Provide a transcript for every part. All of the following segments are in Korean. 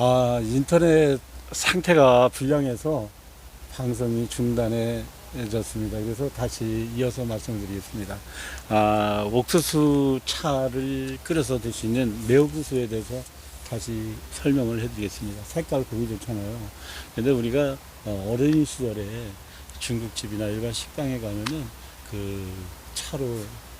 아, 인터넷 상태가 불량해서 방송이 중단해졌습니다. 그래서 다시 이어서 말씀드리겠습니다. 아, 옥수수 차를 끓여서 드시는 매옥수수에 대해서 다시 설명을 해드리겠습니다. 색깔 보기 좋잖아요. 근데 우리가 어, 어린 시절에 중국집이나 일반 식당에 가면은 그 차로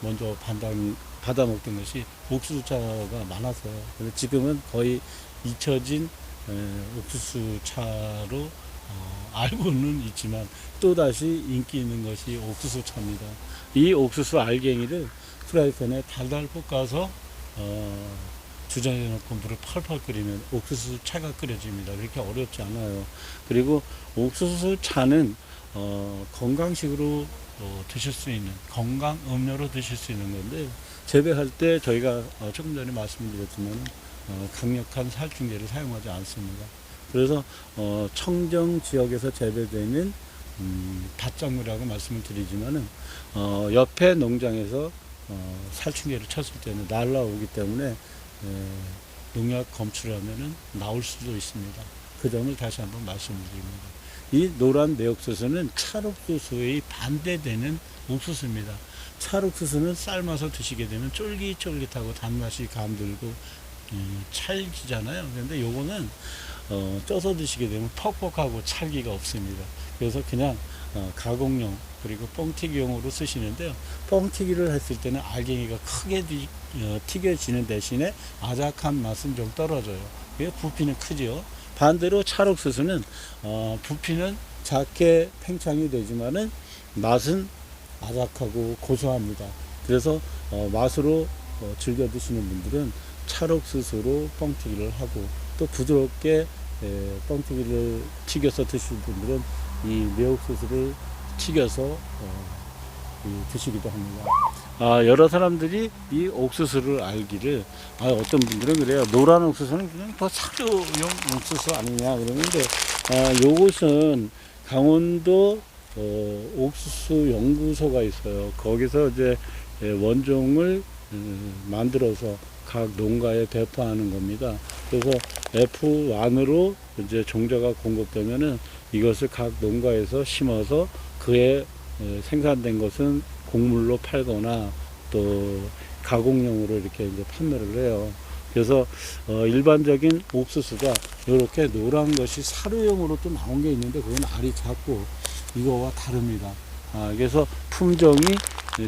먼저 반당 받아 먹던 것이 옥수수 차가 많았어요. 근데 지금은 거의 잊혀진 에, 옥수수 차로 어, 알고는 있지만 또 다시 인기 있는 것이 옥수수 차입니다. 이 옥수수 알갱이를 프라이팬에 달달 볶아서 어, 주전에 넣고 물을 펄펄 끓이면 옥수수 차가 끓여집니다. 그렇게 어렵지 않아요. 그리고 옥수수 차는 어, 건강식으로 어, 드실 수 있는 건강 음료로 드실 수 있는 건데 재배할 때 저희가 어, 조금 전에 말씀드렸지만 어, 강력한 살충제를 사용하지 않습니다. 그래서 어, 청정 지역에서 재배되는 음, 밭작물이라고 말씀을 드리지만은 어, 옆에 농장에서 어, 살충제를 쳤을 때는 날라오기 때문에 에, 농약 검출하면은 나올 수도 있습니다. 그 점을 다시 한번 말씀드립니다. 이 노란 매옥수수는 찰옥수수의 반대되는 옥수수입니다. 찰옥수수는 삶아서 드시게 되면 쫄깃쫄깃하고 단맛이 감들고 음, 찰기잖아요. 그런데 요거는 어, 쪄서 드시게 되면 퍽퍽하고 찰기가 없습니다. 그래서 그냥 어, 가공용 그리고 뻥튀기용으로 쓰시는데요. 뻥튀기를 했을 때는 알갱이가 크게 튀- 어, 튀겨지는 대신에 아삭한 맛은 좀 떨어져요. 그게 부피는 크지요. 반대로 찰옥수수는 어, 부피는 작게 팽창이 되지만은 맛은 아삭하고 고소합니다. 그래서 어, 맛으로 어, 즐겨 드시는 분들은 찰옥수수로 뻥튀기를 하고 또 부드럽게 에, 뻥튀기를 튀겨서 드시는 분들은 이 매옥수수를 튀겨서 어, 이, 드시기도 합니다. 아, 여러 사람들이 이 옥수수를 알기를 아, 어떤 분들은 그래요. 노란 옥수수는 그냥 더 사료용 옥수수 아니냐 그러는데 아, 요것은 강원도 어, 옥수수 연구소가 있어요. 거기서 이제 예, 원종을 음, 만들어서 각 농가에 배포하는 겁니다. 그래서 F1으로 이제 종자가 공급되면은 이것을 각 농가에서 심어서 그에 에, 생산된 것은 곡물로 팔거나 또 가공용으로 이렇게 이제 판매를 해요. 그래서 어, 일반적인 옥수수가 이렇게 노란 것이 사료용으로 또 나온 게 있는데 그건 알이 작고 이거와 다릅니다. 아, 그래서 품종이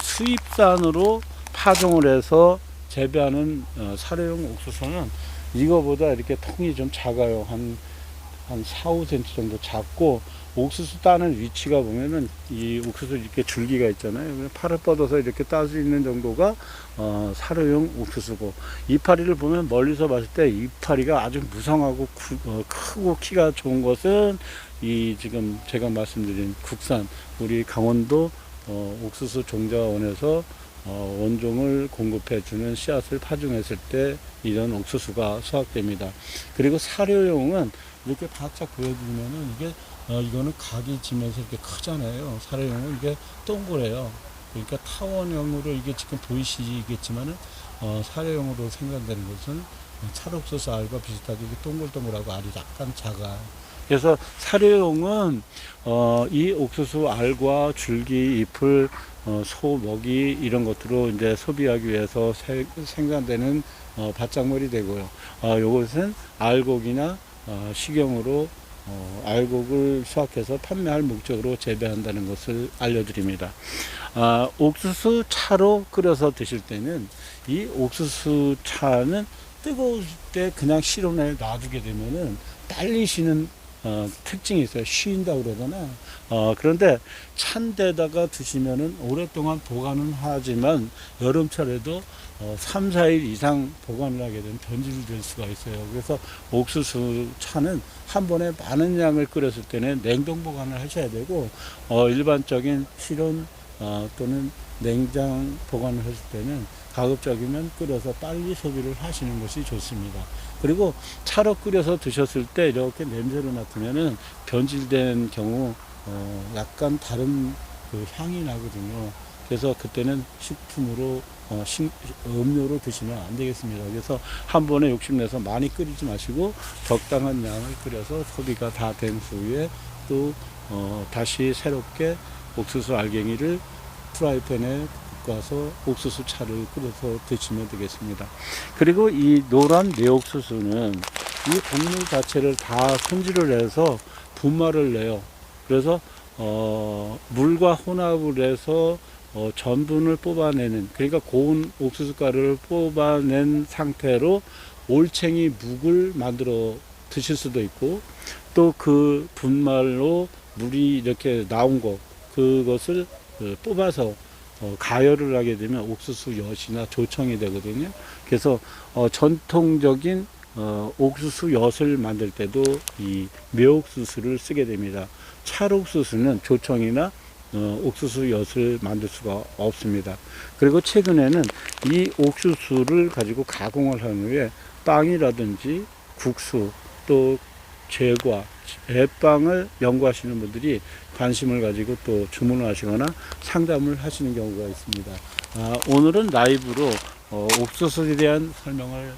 수입산으로 파종을 해서 재배하는 어, 사료용 옥수수는 이거보다 이렇게 통이 좀 작아요. 한, 한 4, 5cm 정도 작고 옥수수 따는 위치가 보면은 이 옥수수 이렇게 줄기가 있잖아요. 팔을 뻗어서 이렇게 딸 수 있는 정도가 어, 사료용 옥수수고 이파리를 보면 멀리서 봤을 때 이파리가 아주 무성하고 구- 어, 크고 키가 좋은 것은 이 지금 제가 말씀드린 국산 우리 강원도 어, 옥수수 종자원에서 어, 원종을 공급해 주는 씨앗을 파종했을 때 이런 옥수수가 수확됩니다. 그리고 사료용은 이렇게 바짝 보여주면은 이게 어, 이거는 각이 지면서 이렇게 크잖아요. 사료용은 이게 동그래요. 그러니까 타원형으로 이게 지금 보이시겠지만은 어, 사료용으로 생산되는 것은 찰옥소스 알과 비슷하게 이게 동글동글하고 알이 약간 작아. 그래서 사료용은 어, 이 옥수수 알과 줄기, 잎을 어, 소, 먹이 이런 것들로 이제 소비하기 위해서 세- 생산되는 어, 밭작물이 되고요. 어, 요것은 알곡이나 어, 식용으로 어, 알곡을 수확해서 판매할 목적으로 재배한다는 것을 알려드립니다. 아, 옥수수 차로 끓여서 드실 때는 이 옥수수 차는 뜨거울 때 그냥 실온에 놔두게 되면은 빨리 쉬는 어, 특징이 있어요. 쉬인다 그러잖아. 어, 그런데 찬 데다가 드시면은 오랫동안 보관은 하지만 여름철에도 어, 3, 4일 이상 보관을 하게 되면 변질될 수가 있어요. 그래서 옥수수 차는 한 번에 많은 양을 끓였을 때는 냉동 보관을 하셔야 되고 어, 일반적인 실온 어, 또는 냉장 보관을 했을 때는 가급적이면 끓여서 빨리 소비를 하시는 것이 좋습니다. 그리고 차로 끓여서 드셨을 때 이렇게 냄새를 맡으면은 변질된 경우 어, 약간 다른 그 향이 나거든요. 그래서 그때는 식품으로 어, 식, 음료로 드시면 안 되겠습니다. 그래서 한 번에 욕심내서 많이 끓이지 마시고 적당한 양을 끓여서 소비가 다 된 후에 또 어, 다시 새롭게 옥수수 알갱이를 프라이팬에 볶아서 옥수수 차를 끓여서 드시면 되겠습니다. 그리고 이 노란 내옥수수는 이 곡물 자체를 다 손질을 해서 분말을 내요. 그래서 어, 물과 혼합을 해서 어, 전분을 뽑아내는 그러니까 고운 옥수수 가루를 뽑아낸 상태로 올챙이 묵을 만들어 드실 수도 있고 또 그 분말로 물이 이렇게 나온 거 그것을 어, 뽑아서 어, 가열을 하게 되면 옥수수 엿이나 조청이 되거든요. 그래서 어, 전통적인 어, 옥수수 엿을 만들 때도 이 묘옥수수를 쓰게 됩니다. 찰옥수수는 조청이나 어, 옥수수 엿을 만들 수가 없습니다. 그리고 최근에는 이 옥수수를 가지고 가공을 한 후에 빵이라든지 국수 또 제과, 제빵을 연구하시는 분들이 관심을 가지고 또 주문을 하시거나 상담을 하시는 경우가 있습니다. 아, 오늘은 라이브로 어, 옥수수에 대한 설명을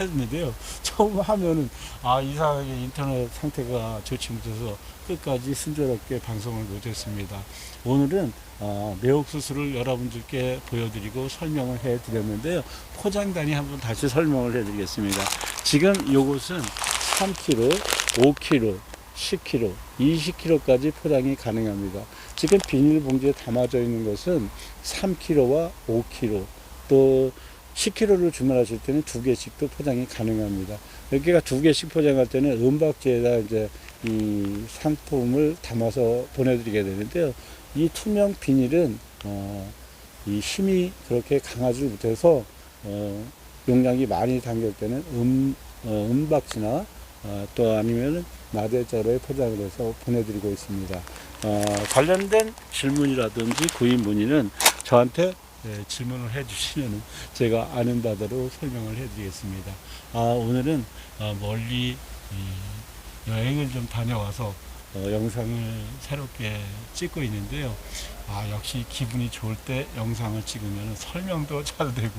했는데요. 처음 하면은 아 이상하게 인터넷 상태가 좋지 못해서 끝까지 순조롭게 방송을 못했습니다. 오늘은 어, 매옥수수를 여러분들께 보여드리고 설명을 해드렸는데요. 포장단위 한번 다시 설명을 해드리겠습니다. 지금 요것은 3kg, 5kg, 10kg, 20kg까지 포장이 가능합니다. 지금 비닐봉지에 담아져 있는 것은 3kg와 5kg, 또 10kg를 주문하실 때는 두 개씩도 포장이 가능합니다. 여기가 두 개씩 포장할 때는 은박지에다 이제 이 상품을 담아서 보내드리게 되는데요. 이 투명 비닐은 어, 이 힘이 그렇게 강하지 못해서 어, 용량이 많이 담길 때는 음, 어, 은박지나 어, 또 아니면은 마대자루에 포장을 해서 보내드리고 있습니다. 어, 관련된 질문이라든지 구입 문의는 저한테 예, 질문을 해주시면 제가 아는 바대로 설명을 해드리겠습니다. 아, 오늘은 어, 멀리 이 여행을 좀 다녀와서 어, 영상을 새롭게 찍고 있는데요. 아, 역시 기분이 좋을 때 영상을 찍으면 설명도 잘 되고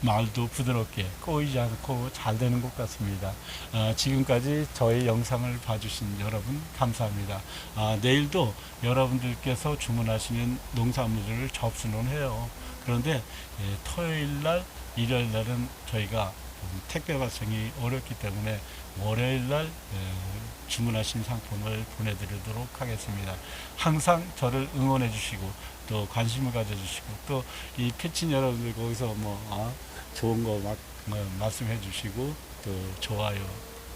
말도 부드럽게 꼬이지 않고 잘 되는 것 같습니다. 아, 지금까지 저의 영상을 봐주신 여러분 감사합니다. 아, 내일도 여러분들께서 주문하시는 농산물들을 접수는 해요. 그런데 예, 토요일 날, 일요일 날은 저희가 좀 택배 발송이 어렵기 때문에 월요일 날 예, 주문하신 상품을 보내드리도록 하겠습니다. 항상 저를 응원해 주시고 또 관심을 가져주시고 또 이 패친 여러분들 거기서 뭐 아, 좋은 거 막, 뭐 말씀해 주시고 또 좋아요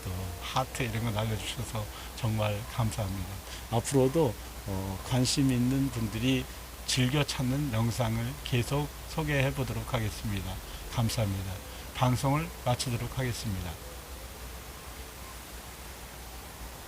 또 하트 이런 거 날려주셔서 정말 감사합니다. 앞으로도 어, 관심 있는 분들이 즐겨 찾는 영상을 계속 소개해 보도록 하겠습니다. 감사합니다. 방송을 마치도록 하겠습니다.